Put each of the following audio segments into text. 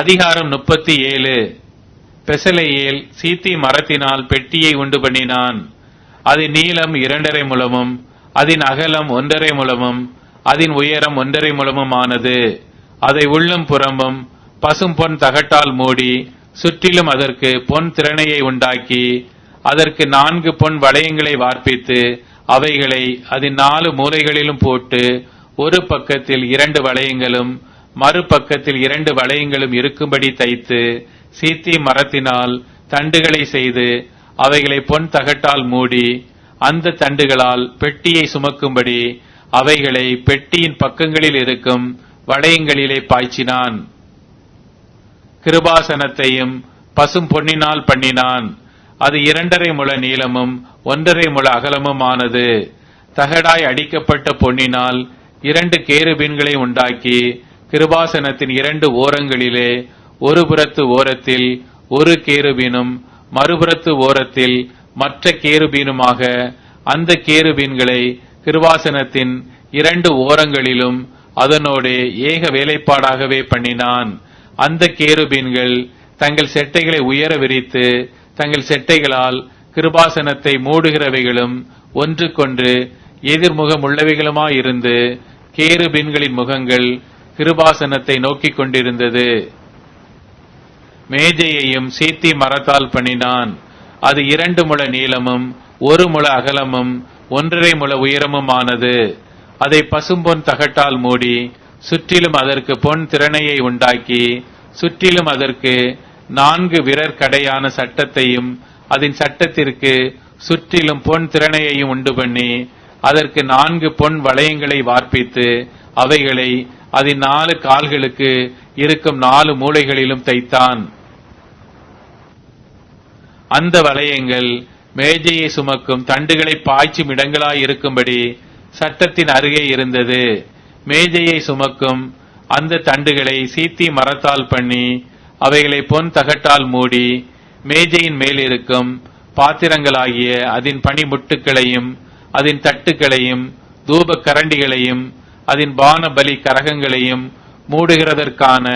அதிகாரம் முப்பத்தி ஏழு. பெசலையேல் சீத்தி மரத்தினால் பெட்டியை உண்டு பண்ணினான். அதன் நீளம் இரண்டரை முழமும் அதன் அகலம் ஒன்றரை முழமும் அதன் உயரம் ஒன்றரை முழமும் ஆனது அதை உள்ளும் புறமும் பசும் பொன் தகட்டால் மூடி சுற்றிலும் அதற்கு பொன் திறனையை உண்டாக்கி அதற்கு நான்கு பொன் வளையங்களை வார்ப்பித்து அவைகளை அதன் நாலு மூலைகளிலும் போட்டு ஒரு பக்கத்தில் இரண்டு வளையங்களும் மறுபக்கத்தில் இரண்டு வளையங்களும் இருக்கும்படி தைத்து சீத்தி மரத்தினால் தண்டுகளை செய்து அவைகளை பொன் தகட்டால் மூடி அந்த தண்டுகளால் பெட்டியை சுமக்கும்படி அவைகளை பெட்டியின் பக்கங்களில் இருக்கும் வளையங்களிலே பாய்ச்சினான். கிருபாசனத்தையும் பசும் பொன்னினால் பண்ணினான். அது இரண்டரை முழ நீளமும் ஒன்றரை முழ அகலமும் ஆனது தகடாய் அடிக்கப்பட்ட பொன்னினால் இரண்டு கேருபீன்களை உண்டாக்கி கிருபாசனத்தின் இரண்டு ஓரங்களிலே ஒரு புறத்து ஓரத்தில் ஒரு கேருபீனும் மறுபுறத்து ஓரத்தில் மற்ற கேருபீனுமாக அந்த கேருபீன்களை கிருபாசனத்தின் இரண்டு ஓரங்களிலும் அதனோடு ஏக வேலைப்பாடாகவே பண்ணினான். அந்த கேருபீன்கள் தங்கள் செட்டைகளை உயர விரித்து தங்கள் செட்டைகளால் கிருபாசனத்தை மூடுகிறவைகளும் ஒன்றுக்கொன்று எதிர்முகம் உள்ளவைகளுமாயிருந்து கேருபீன்களின் முகங்கள் கிருபாசனத்தை நோக்கிக் கொண்டிருந்தது. மேஜையையும் சீத்தி மரத்தால் பண்ணினான். அது இரண்டு முழ நீளமும் ஒரு முழ அகலமும் ஒன்றரை முழ உயரமும் ஆனது அதை பசும்பொன் தகட்டால் மூடி சுற்றிலும் அதற்கு பொன் திறனையை உண்டாக்கி சுற்றிலும் அதற்கு நான்கு விரற் கடையான சட்டத்தையும் அதன் சட்டத்திற்கு சுற்றிலும் பொன் திறனையையும் உண்டு பண்ணி அதற்கு நான்கு பொன் வளையங்களை வார்ப்பித்து அவைகளை அதன் நாலு கால்களுக்கு இருக்கும் நாலு மூலைகளிலும் தைத்தான். அந்த வளையங்கள் மேஜையை சுமக்கும் தண்டுகளை பாய்ச்சும் இடங்களாய் இருக்கும்படி சட்டத்தின் அருகே இருந்தது. மேஜையை சுமக்கும் அந்த தண்டுகளை சீத்தி மரத்தால் பண்ணி அவைகளை பொன் தகட்டால் மூடி மேஜையின் மேல் இருக்கும் பாத்திரங்களாகிய அதன் பனிமுட்டுக்களையும் அதன் தட்டுக்களையும் தூப கரண்டிகளையும் அதன் பான பலி கரகங்களையும் மூடுகிறதற்கான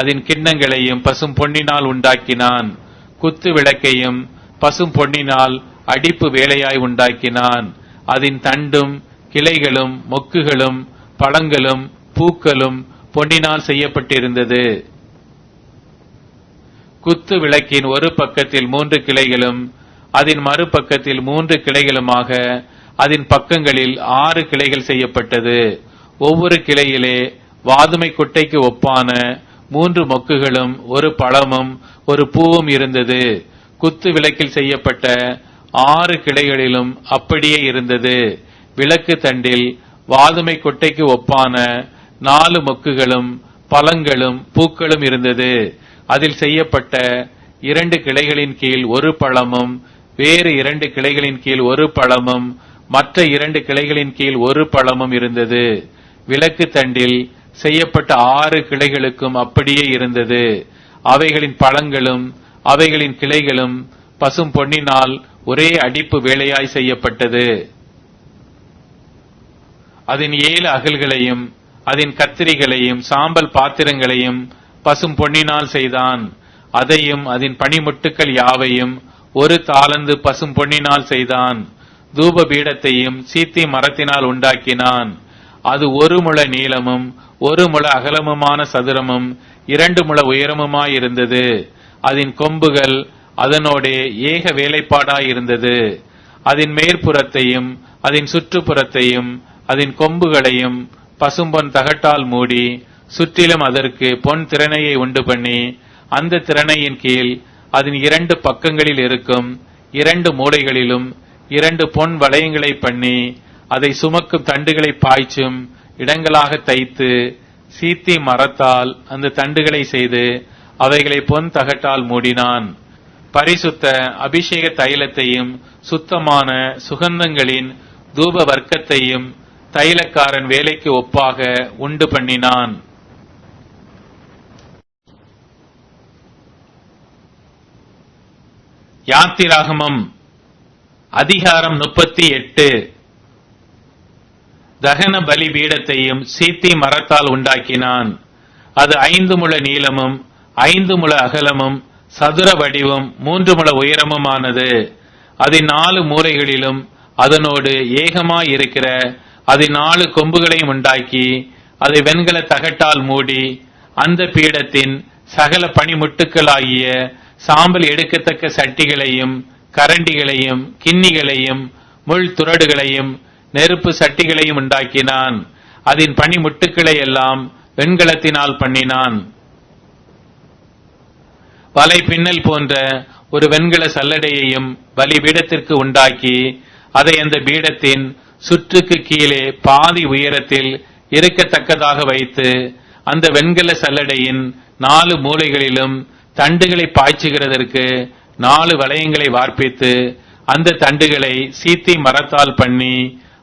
அதன் கிண்ணங்களையும் பசும் பொன்னினால் உண்டாக்கினான். குத்து விளக்கையும் பசும் பொன்னினால் அடிப்பு வேலையாய் உண்டாக்கினான். அதன் தண்டும் கிளைகளும் மொக்குகளும் பழங்களும் பூக்களும் பொன்னினால் செய்யப்பட்டிருந்தது. குத்து விளக்கின் ஒரு பக்கத்தில் மூன்று கிளைகளும் அதன் மறுபக்கத்தில் மூன்று கிளைகளுமாக அதன் பக்கங்களில் ஆறு கிளைகள் செய்யப்பட்டது. ஒவ்வொரு கிளையிலே வாதுமை குட்டைக்கு ஒப்பான மூன்று மொக்குகளும் ஒரு பழமும் ஒரு பூவும் இருந்தது. குத்து விளக்கில் செய்யப்பட்ட ஆறு கிளைகளிலும் அப்படியே இருந்தது. விளக்கு தண்டில் வாதுமை கொட்டைக்கு ஒப்பான நாலு மொக்குகளும் பழங்களும் பூக்களும் இருந்தது. அதில் செய்யப்பட்ட இரண்டு கிளைகளின் கீழ் ஒரு பழமும் வேறு இரண்டு கிளைகளின் கீழ் ஒரு பழமும் மற்ற இரண்டு கிளைகளின் கீழ் ஒரு பழமும் இருந்தது. விளக்கு தண்டில் செய்யப்பட்ட ஆறு கிளைகளுக்கும் அப்படியே இருந்தது. அவைகளின் பழங்களும் அவைகளின் கிளைகளும் பசும் பொன்னினால் ஒரே அடிப்பு வேலையாய் செய்யப்பட்டது. அதன் ஏழு அகல்களையும் அதன் கத்திரிகளையும் சாம்பல் பாத்திரங்களையும் பசும் பொன்னினால் செய்தான். அதையும் அதன் பனிமுட்டுக்கள் யாவையும் ஒரு தாளந்து பசும் பொன்னினால் செய்தான். தூப பீடத்தையும் சீத்தி மரத்தினால் உண்டாக்கினான். அது ஒரு முழ நீளமும் ஒரு முழ அகலமுமான சதுரமும் இரண்டு முழ உயரமுமாயிருந்தது அதன் கொம்புகள் அதனோடே ஏக வேலைப்பாடாயிருந்தது அதன் மேற்புறத்தையும் அதன் சுற்றுப்புறத்தையும் அதன் கொம்புகளையும் பசும்பொன் தகட்டால் மூடி சுற்றிலும் அதற்கு பொன் திறனையை உண்டு பண்ணி அந்த திறனையின் கீழ் அதன் இரண்டு பக்கங்களில் இருக்கும் இரண்டு மூலைகளிலும் இரண்டு பொன் வளையங்களை பண்ணி அதை சுமக்கும் தண்டுகளை பாய்ச்சும் இடங்களாக தைத்து சீத்தி மரத்தால் அந்த தண்டுகளை செய்து அவைகளை பொன் தகட்டால் மூடினான். பரிசுத்த அபிஷேக தைலத்தையும் சுத்தமான சுகந்தங்களின் தூப வர்க்கத்தையும் தைலக்காரன் வேலைக்கு ஒப்பாக உண்டு பண்ணினான். யாத்திராகமம் அதிகாரம் முப்பத்தி எட்டு. தகன பலி பீடத்தையும் சீத்தி மரத்தால் உண்டாக்கினான். அது ஐந்து முழ நீளமும் ஐந்து முழ அகலமும் சதுர வடிவும் மூன்று முழ உயரமும் ஆனது அதன் நாலு மூலைகளிலும் அதனோடு ஏகமாய் இருக்கிற அதன் நாலு கொம்புகளையும் உண்டாக்கி அதை வெண்கல தகட்டால் மூடி அந்த பீடத்தின் சகல பனிமுட்டுக்களாகிய சாம்பல் எடுக்கத்தக்க சட்டிகளையும் கரண்டிகளையும் கிண்ணிகளையும் முள் துரடுகளையும் நெருப்பு சட்டிகளையும் உண்டாக்கினான். அதன் பனிமுட்டுக்களை எல்லாம் வெண்கலத்தினால் பண்ணினான். வலை பின்னல் போன்ற ஒரு வெண்கல சல்லடையையும் பலிபீடத்திற்கு உண்டாக்கி அதை அந்த பீடத்தின் சுற்றுக்கு கீழே பாதி உயரத்தில் இருக்கத்தக்கதாக வைத்து அந்த வெண்கல சல்லடையின் நாலு மூலைகளிலும் தண்டுகளை பாய்ச்சுகிறதற்கு நாலு வளையங்களை வார்ப்பித்து அந்த தண்டுகளை சீத்தி மரத்தால் பண்ணி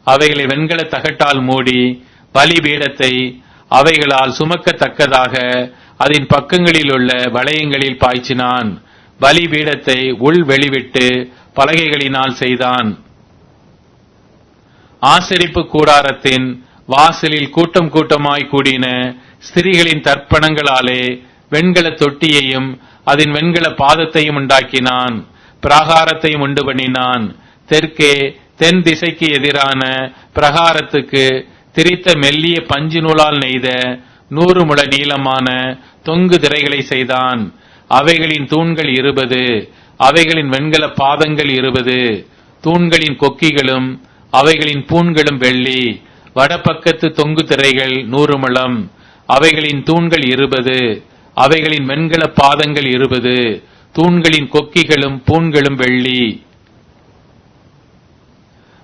அவைகளை வெண்கல தகட்டால் மூடி பலிபீடத்தை அவைகளால் சுமக்கத்தக்கதாக அதன் பக்கங்களில் உள்ள வளையங்களில் பாய்ச்சினான். பலிபீடத்தை உள் வெளிவிட்டு பலகைகளினால் செய்தான். ஆசரிப்பு கூடாரத்தின் வாசலில் கூட்டம் கூட்டமாய் கூடின ஸ்திரீகளின் தர்ப்பணங்களாலே வெண்கல தொட்டியையும் அதன் வெண்கல பாதத்தையும் உண்டாக்கினான். பிராகாரத்தையும் உண்டு பண்ணினான். தெற்கே தென் திசைக்கு எதிரான பிரகாரத்துக்கு திரித்த மெல்லிய பஞ்சு நூலால் நெய்த நூறு முழ நீளமான தொங்கு திரைகளை செய்தான். அவைகளின் தூண்கள் இருபது அவைகளின் வெண்கல பாதங்கள் இருபது தூண்களின் கொக்கிகளும் அவைகளின் பூண்களும் வெள்ளி வடபக்கத்து தொங்கு திரைகள் நூறு முழம் அவைகளின் தூண்கள் இருபது அவைகளின் வெண்கல பாதங்கள் இருபது தூண்களின் கொக்கிகளும் பூண்களும் வெள்ளி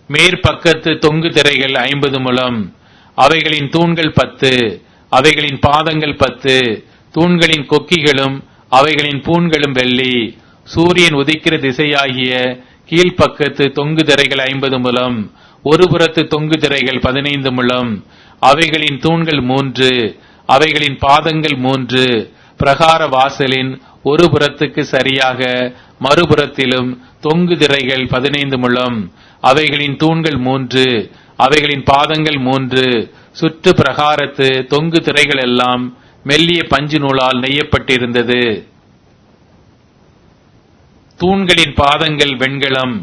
மேற்பக்கத்து தொங்கு திரைகள் ஐம்பது முழம். அவைகளின் தூண்கள் பத்து. அவைகளின் பாதங்கள் பத்து. தூண்களின் கொக்கிகளும் அவைகளின் பூண்களும் வெள்ளி. சூரியன் உதிக்கிற திசையாகிய கீழ்ப்பக்கத்து தொங்கு திரைகள் ஐம்பது முழம். ஒருபுறத்து தொங்கு திரைகள் பதினைந்து முழம். அவைகளின் தூண்கள் மூன்று. அவைகளின் பாதங்கள் மூன்று. பிரகார வாசலின் ஒரு புறத்துக்கு சரியாக மறுபுறத்திலும் தொங்கு திரைகள் பதினைந்து முழம் அவைகளின் தூண்கள் மூன்று அவைகளின் பாதங்கள் மூன்று சுற்று பிரகாரத்து தொங்கு திரைகள் எல்லாம் மெல்லிய பஞ்சு நூலால் நெய்யப்பட்டிருந்தது. தூண்களின் பாதங்கள் வெண்கலம்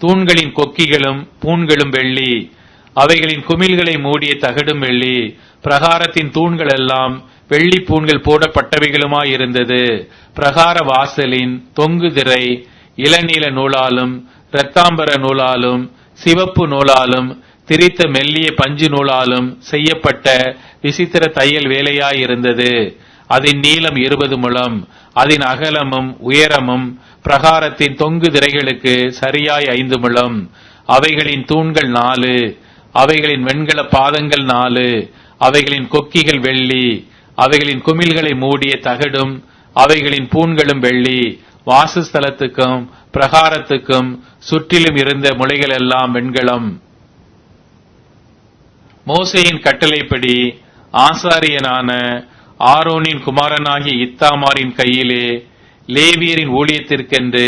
தூண்களின் கொக்கிகளும் பூண்களும் வெள்ளி அவைகளின் குமிழ்களை மூடிய தகடும் வெள்ளி பிரகாரத்தின் தூண்கள் எல்லாம் வெள்ளி பூண்கள் போடப்பட்டவைகளுமாயிருந்தது. பிரகார வாசலின் தொங்கு திரை இளநீல நூலாலும் இரத்தாம்பர நூலாலும் சிவப்பு நூலாலும் திரித்த மெல்லிய பஞ்சு நூலாலும் செய்யப்பட்ட விசித்திர தையல் வேலையாயிருந்தது. அதன் நீளம் இருபது முழம் அதன் அகலமும் உயரமும் பிரகாரத்தின் தொங்கு திரைகளுக்கு சரியாய் ஐந்து முழம். அவைகளின் தூண்கள் நாலு அவைகளின் வெண்கல பாதங்கள் நாலு அவைகளின் கொக்கிகள் வெள்ளி அவைகளின் குமிழ்களை மூடிய தகடும் அவைகளின் பூண்களும் வெள்ளி. வாசஸ்தலத்துக்கும் பிரகாரத்துக்கும் சுற்றிலும் இருந்த முளைகள் எல்லாம் வெண்கலம். மோசையின் கட்டளைப்படி ஆசாரியனான ஆரோனின் குமாரனாகிய இத்தாமாரின் கையிலே லேவியரின் ஊழியத்திற்கென்று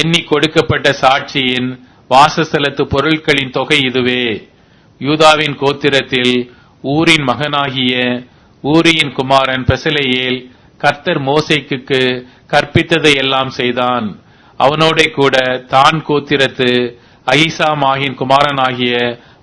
எண்ணி கொடுக்கப்பட்ட சாட்சியின் வாசஸ்தலத்து பொருட்களின் தொகை இதுவே. யூதாவின் கோத்திரத்தில் ஊரின் மகனாகிய ஊரியின் குமாரன் பெசலையேல் கர்த்தர் மோசைக்கு கற்பித்ததை எல்லாம் செய்தான். அவனோட கூட தான் கோத்திரத்து அகிசாமாகின் குமாரனாகிய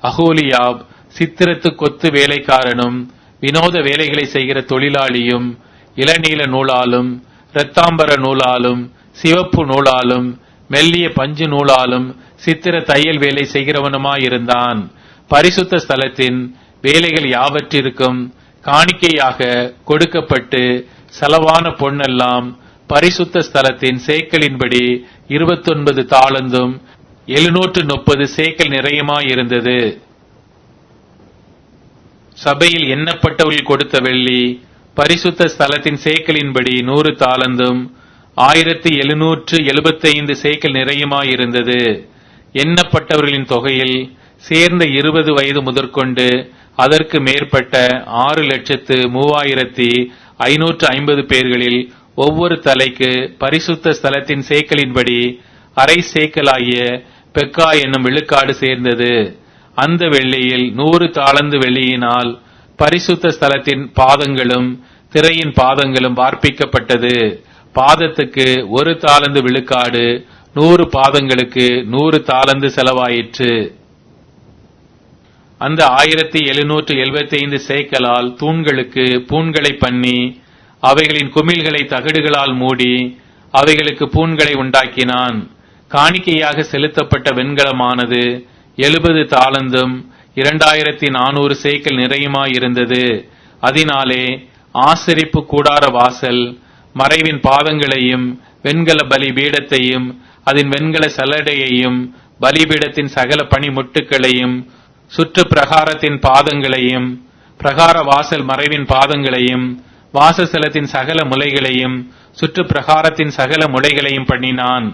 அகோலியாப் சித்திரத்து கொத்து வேலைக்காரனும் வினோத வேலைகளை செய்கிற தொழிலாளியும் இளநீல நூலாலும் இரத்தாம்பர நூலாலும் சிவப்பு நூலாலும் மெல்லிய பஞ்சு நூலாலும் சித்திர தையல் வேலை செய்கிறவனுமாயிருந்தான். பரிசுத்த ஸ்தலத்தின் வேலைகள் யாவற்றிற்கும் காணிக்கையாக கொடுக்கப்பட்டு செலவான பொன்னெல்லாம் பரிசுத்த ஸ்தலத்தின் சேக்கலின்படி இருபத்தொன்பது தாளந்தும் எழுநூற்று முப்பது சேக்கல் நிறையமாயிருந்தது. சபையில் எண்ணப்பட்டவர்கள் கொடுத்த வெள்ளி பரிசுத்த ஸ்தலத்தின் சேக்கலின்படி நூறு தாளந்தும் ஆயிரத்தி எழுநூற்று எழுபத்தைந்து சேக்கல் நிறையமாயிருந்தது. எண்ணப்பட்டவர்களின் தொகையில் சேர்ந்த இருபது வயது முதற்கொண்டு அதற்கு மேற்பட்ட ஆறு லட்சத்து மூவாயிரத்தி ஐநூற்று ஐம்பது பேர்களில் ஒவ்வொரு தலைக்கு பரிசுத்த ஸ்தலத்தின் சேக்கலின்படி அரை சேக்கலாகிய பெக்கா என்னும் விழுக்காடு சேர்ந்தது. அந்த வெள்ளியில் நூறு தாளந்து வெள்ளியினால் பரிசுத்த ஸ்தலத்தின் பாதங்களும் திரையின் பாதங்களும் வார்ப்பிக்கப்பட்டது பாதத்துக்கு ஒரு தாளந்து விழுக்காடு நூறு பாதங்களுக்கு நூறு தாளந்து செலவாயிற்று. அந்த ஆயிரத்தி எழுநூற்று எழுபத்தி ஐந்து சேக்கலால் தூண்களுக்கு பூண்களை பண்ணி அவைகளின் குமிழ்களை தகடுகளால் மூடி அவைகளுக்கு பூண்களை உண்டாக்கினான். காணிக்கையாக செலுத்தப்பட்ட வெண்கலமானது எழுபது தாளந்தும் இரண்டாயிரத்தி நானூறு சேக்கல் நிறையுமாயிருந்தது அதனாலே ஆசரிப்பு கூடார வாசல் மறைவின் பாதங்களையும் வெண்கல பலி பீடத்தையும் அதன் வெண்கல சலடையையும் பலிபீடத்தின் சகல பணிமுட்டுகளையும் சுற்று பிரகாரத்தின் பாதங்களையும் பிரகார வாசல் மறைவின் பாதங்களையும் வாசஸ்தலத்தின் சகல முலைகளையும் சுற்று பிரகாரத்தின் சகல முளைகளையும் பண்ணினான்.